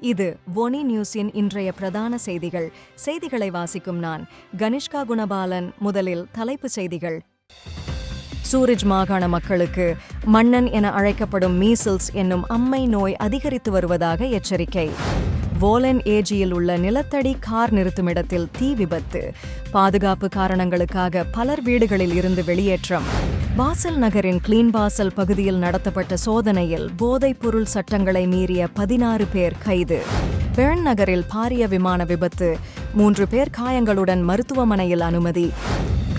இது ஒனி நியூஸின் இன்றைய பிரதான செய்திகள். செய்திகளை வாசிக்கும் நான் கனிஷ்கா குணபாலன். முதலில் தலைப்புச் செய்திகள். சூரிஜ் மாகாண மக்களுக்கு மன்னன் என அழைக்கப்படும் மீசில்ஸ் என்னும் அம்மை நோய் அதிகரித்து வருவதாக எச்சரிக்கை. வோலன் ஏஜியில் உள்ள நிலத்தடி கார் நிறுத்துமிடத்தில் தீ விபத்து. பாதுகாப்பு காரணங்களுக்காக பலர் வீடுகளில் இருந்து வெளியேற்றம். பாசல் நகரின் கிளீன் பாசல் பகுதியில் நடத்தப்பட்ட சோதனையில் போதைப் பொருள் சட்டங்களை மீறிய பதினாறு பேர் கைது. பெர்ன் நகரில் பாரிய விமான விபத்து. மூன்று பேர் காயங்களுடன் மருத்துவமனையில் அனுமதி.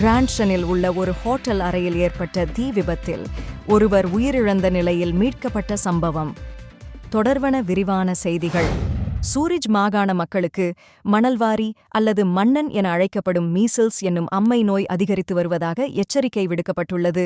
கிராண்ட்ஷனில் உள்ள ஒரு ஹோட்டல் அறையில் ஏற்பட்ட தீ விபத்தில் ஒருவர் உயிரிழந்த நிலையில் மீட்கப்பட்ட சம்பவம். தொடர்வன விரிவான செய்திகள். சூரிஜ் மாகாண மக்களுக்கு மணல்வாரி அல்லது மன்னன் என அழைக்கப்படும் மீசல்ஸ் என்னும் அம்மை நோய் அதிகரித்து வருவதாக எச்சரிக்கை விடுக்கப்பட்டுள்ளது.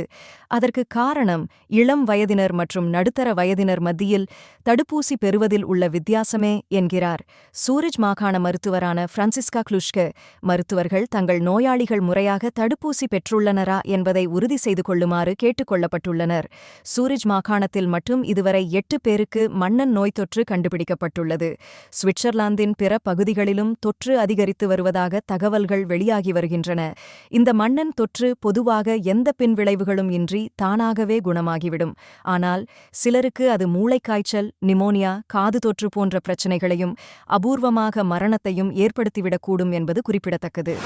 அதற்கு காரணம் இளம் வயதினர் மற்றும் நடுத்தர வயதினர் மத்தியில் தடுப்பூசி பெறுவதில் உள்ள வித்தியாசமே என்கிறார். சூரிஜ் மாகாண மருத்துவரான பிரான்சிஸ்கா குளுஷ்க மருத்துவர்கள் தங்கள் நோயாளிகள் முறையாக தடுப்பூசி பெற்றுள்ளனரா என்பதை உறுதி செய்து கொள்ளுமாறு கேட்டுக் கொள்ளப்பட்டுள்ளனர் சூரிஜ் மாகாணத்தில் மட்டும் இதுவரை எட்டு பேருக்கு மன்னன் நோய் தொற்று கண்டுபிடிக்கப்பட்டுள்ளது. சுவிட்சர்லாந்தின் பிற பகுதிகளிலும் தொற்று அதிகரித்து வருவதாக தகவல்கள் வெளியாகி வருகின்றன. இந்த மன்னன் தொற்று பொதுவாக எந்த பின்விளைவுகளும் இன்றி தானாகவே குணமாகிவிடும். ஆனால் சிலருக்கு அது மூளைக்காய்ச்சல் நிமோனியா காது தொற்று போன்ற பிரச்சினைகளையும் அபூர்வமாக மரணத்தையும் ஏற்படுத்திவிடக்கூடும் என்பது குறிப்பிடத்தக்கது.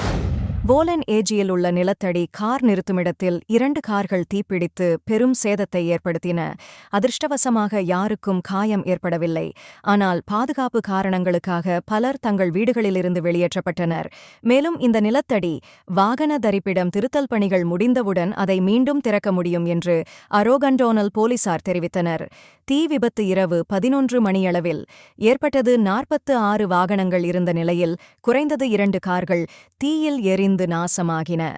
வோலன் ஏஜியில் உள்ள நிலத்தடி கார் நிறுத்துமிடத்தில் இரண்டு கார்கள் தீப்பிடித்து பெரும் சேதத்தை ஏற்படுத்தின. அதிர்ஷ்டவசமாக யாருக்கும் காயம் ஏற்படவில்லை. ஆனால் பாதுகாப்பு காரணங்களுக்காக பலர் தங்கள் வீடுகளிலிருந்து வெளியேற்றப்பட்டனர். மேலும் இந்த நிலத்தடி வாகன தரிப்பிடம் திருத்தல் பணிகள் முடிந்தவுடன் அதை மீண்டும் திறக்க முடியும் என்று அரோகண்டோனல் போலீசார் தெரிவித்தனர். தீ விபத்து இரவு பதினொன்று மணியளவில். ஏற்பட்டது நாற்பத்து ஆறு வாகனங்கள் இருந்த நிலையில் குறைந்தது இரண்டு கார்கள் தீயில் எரிந்து நாசமாகின.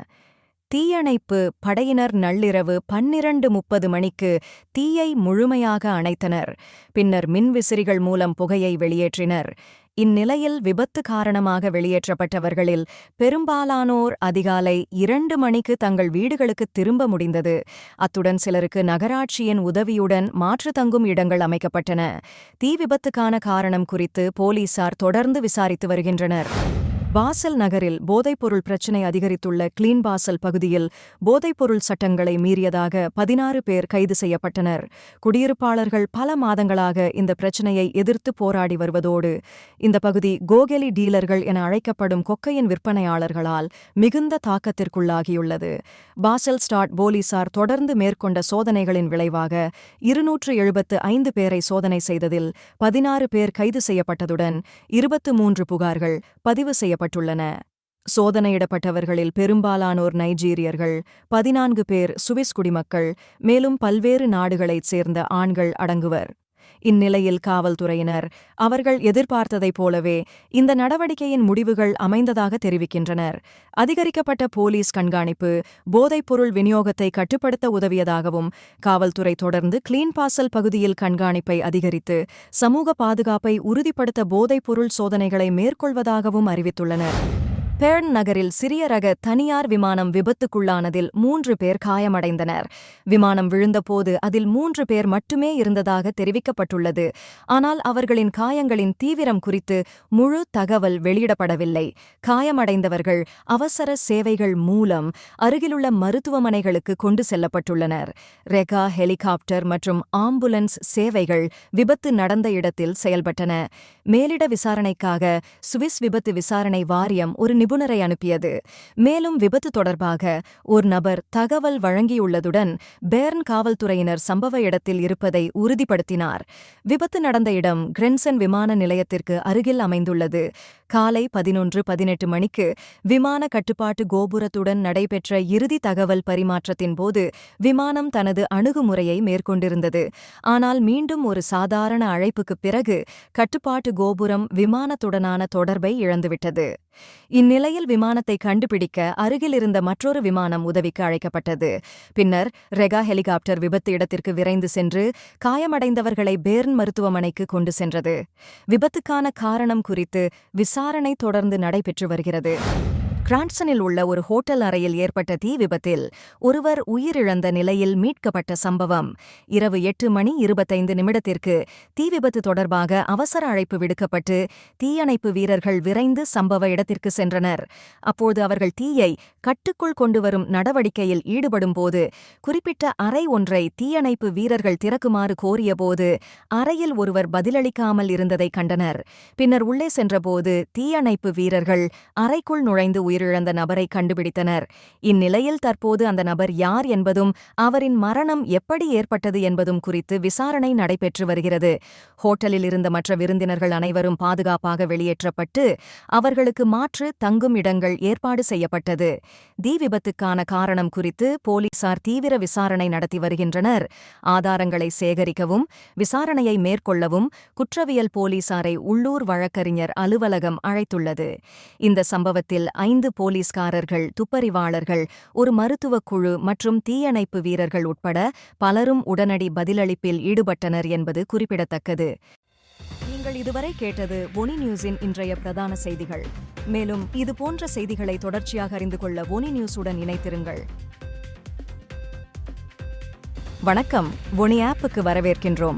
தீயணைப்பு படையினர் நள்ளிரவு பன்னிரண்டு முப்பது மணிக்கு தீயை முழுமையாக அணைத்தனர். பின்னர் மின்விசிறிகள் மூலம் புகையை வெளியேற்றினர். இந்நிலையில் விபத்து காரணமாக வெளியேற்றப்பட்டவர்களில் பெரும்பாலானோர் அதிகாலை இரண்டு மணிக்கு தங்கள் வீடுகளுக்கு திரும்ப முடிந்தது. அத்துடன் சிலருக்கு நகராட்சியின் உதவியுடன் மாற்று தங்கும் இடங்கள் அமைக்கப்பட்டன. தீ விபத்துக்கான காரணம் குறித்து போலீசார் தொடர்ந்து விசாரித்து வருகின்றனர். பாசல் நகரில் போதைப்பொருள் பிரச்சினை அதிகரித்துள்ள கிளீன் பாசல் பகுதியில் போதைப்பொருள் சட்டங்களை மீறியதாக பதினாறு பேர் கைது செய்யப்பட்டனர். குடியிருப்பாளர்கள் பல மாதங்களாக இந்த பிரச்சினையை எதிர்த்து போராடி வருவதோடு இந்த பகுதி கோகெலி டீலர்கள் என அழைக்கப்படும் கொக்கையின் விற்பனையாளர்களால் மிகுந்த தாக்கத்திற்குள்ளாகியுள்ளது. பாசல் ஸ்டாட் போலீசார் தொடர்ந்து மேற்கொண்ட சோதனைகளின் விளைவாக இருநூற்று எழுபத்து ஐந்து பேரை சோதனை செய்ததில் பதினாறு பேர் கைது செய்யப்பட்டதுடன் இருபத்து மூன்று புகார்கள் பதிவு செய்ய செய்யப்பட்டுள்ளன சோதனையிடப்பட்டவர்களில் பெரும்பாலானோர் நைஜீரியர்கள் பதினான்கு பேர் சுவிஸ் குடிமக்கள் மேலும் பல்வேறு நாடுகளைச் சேர்ந்த ஆண்கள் அடங்குவர். இந்நிலையில் காவல்துறையினர் அவர்கள் எதிர்பார்த்ததைப் போலவே இந்த நடவடிக்கையின் முடிவுகள் அமைந்ததாக தெரிவிக்கின்றனர். அதிகரிக்கப்பட்ட போலீஸ் கண்காணிப்பு போதைப்பொருள் விநியோகத்தை கட்டுப்படுத்த உதவியதாகவும் காவல்துறை தொடர்ந்து கிளீன் பாசல் பகுதியில் கண்காணிப்பை அதிகரித்து சமூக பாதுகாப்பை உறுதிப்படுத்த போதைப்பொருள் சோதனைகளை மேற்கொள்வதாகவும் அறிவித்துள்ளனர். பேர்ன் நகரில் சிறிய ரக தனியார் விமானம் விபத்துக்குள்ளானதில் மூன்று பேர் காயமடைந்தனர். விமானம் விழுந்தபோது அதில் மூன்று பேர் மட்டுமே இருந்ததாக தெரிவிக்கப்பட்டுள்ளது. ஆனால் அவர்களின் காயங்களின் தீவிரம் குறித்து முழு தகவல் வெளியிடப்படவில்லை. காயமடைந்தவர்கள் அவசர சேவைகள் மூலம் அருகிலுள்ள மருத்துவமனைகளுக்கு கொண்டு செல்லப்பட்டுள்ளனர். ரெகா ஹெலிகாப்டர் மற்றும் ஆம்புலன்ஸ் சேவைகள் விபத்து நடந்த இடத்தில் செயல்பட்டன. மேலிட விசாரணைக்காக சுவிஸ் விபத்து விசாரணை வாரியம் ஒரு நிபுணரை அனுப்பியது. மேலும் விபத்து தொடர்பாக ஒரு நபர் தகவல் வழங்கியுள்ளதுடன் பேர்ன் காவல்துறையினர் சம்பவ இடத்தில் இருப்பதை உறுதிப்படுத்தினார். விபத்து நடந்த இடம் கிரென்சன் விமான நிலையத்திற்கு அருகில் அமைந்துள்ளது. காலை பதினொன்று பதினெட்டு மணிக்கு விமான கட்டுப்பாட்டு கோபுரத்துடன் நடைபெற்ற இறுதி தகவல் பரிமாற்றத்தின் போது விமானம் தனது அணுகுமுறையை மேற்கொண்டிருந்தது. ஆனால் மீண்டும் ஒரு சாதாரண அழைப்புக்குப் பிறகு கட்டுப்பாட்டு கோபுரம் விமானத்துடனான தொடர்பை இழந்துவிட்டது. இந்நிலையில் விமானத்தை கண்டுபிடிக்க அருகிலிருந்த மற்றொரு விமானம் உதவிக்கு அழைக்கப்பட்டது. பின்னர் ரெகா ஹெலிகாப்டர் விபத்து இடத்திற்கு விரைந்து சென்று காயமடைந்தவர்களை பேர்ன் மருத்துவமனைக்கு கொண்டு சென்றது. விபத்துக்கான காரணம் குறித்து விசாரணை தொடர்ந்து நடைபெற்று வருகிறது. கிரான்சனில் உள்ள ஒரு ஹோட்டல் அறையில் ஏற்பட்ட தீ விபத்தில் ஒருவர் உயிரிழந்த நிலையில் மீட்கப்பட்ட சம்பவம். இரவு எட்டு மணி இருபத்தைந்து நிமிடத்திற்கு தீ விபத்து தொடர்பாக அவசர அழைப்பு விடுக்கப்பட்டு தீயணைப்பு வீரர்கள் விரைந்து சம்பவ இடத்திற்கு சென்றனர். அப்போது அவர்கள் தீயை கட்டுக்குள் கொண்டுவரும் நடவடிக்கையில் ஈடுபடும்போது குறிப்பிட்ட அறை ஒன்றை தீயணைப்பு வீரர்கள் திறக்குமாறு கோரியபோது அறையில் ஒருவர் பதிலளிக்காமல் இருந்ததை கண்டனர். பின்னர் உள்ளே சென்றபோது தீயணைப்பு வீரர்கள் அறைக்குள் நுழைந்து உயிரிழந்த நபரை கண்டுபிடித்தனர். இந்நிலையில் தற்போது அந்த நபர் யார் என்பதும் அவரின் மரணம் எப்படி ஏற்பட்டது என்பதும் குறித்து விசாரணை நடைபெற்று வருகிறது. ஹோட்டலில் இருந்த மற்ற விருந்தினர்கள் அனைவரும் பாதுகாப்பாக வெளியேற்றப்பட்டு அவர்களுக்கு மாற்று தங்கும் இடங்கள் ஏற்பாடு செய்யப்பட்டது. தீ விபத்துக்கான காரணம் குறித்து போலீசார் தீவிர விசாரணை நடத்தி வருகின்றனர். ஆதாரங்களை சேகரிக்கவும் விசாரணையை மேற்கொள்ளவும் குற்றவியல் போலீசாரை உள்ளூர் வழக்கறிஞர் அலுவலகம் அழைத்துள்ளது. இந்த சம்பவத்தில் ஐந்து ஐந்து போலீஸ்காரர்கள் துப்பறிவாளர்கள் ஒரு மருத்துவக் குழு மற்றும் தீயணைப்பு வீரர்கள் உட்பட பலரும் உடனடி பதிலளிப்பில் ஈடுபட்டனர் என்பது குறிப்பிடத்தக்கது. நீங்கள் இதுவரை கேட்டது ஒனி நியூஸின் இன்றைய பிரதான செய்திகள். மேலும் இது போன்ற செய்திகளை தொடர்ச்சியாக அறிந்து கொள்ள ஒனி நியூஸுடன் இணைத்திருங்கள் வணக்கம். ஒனி ஆப்புக்கு வரவேற்கின்றோம்.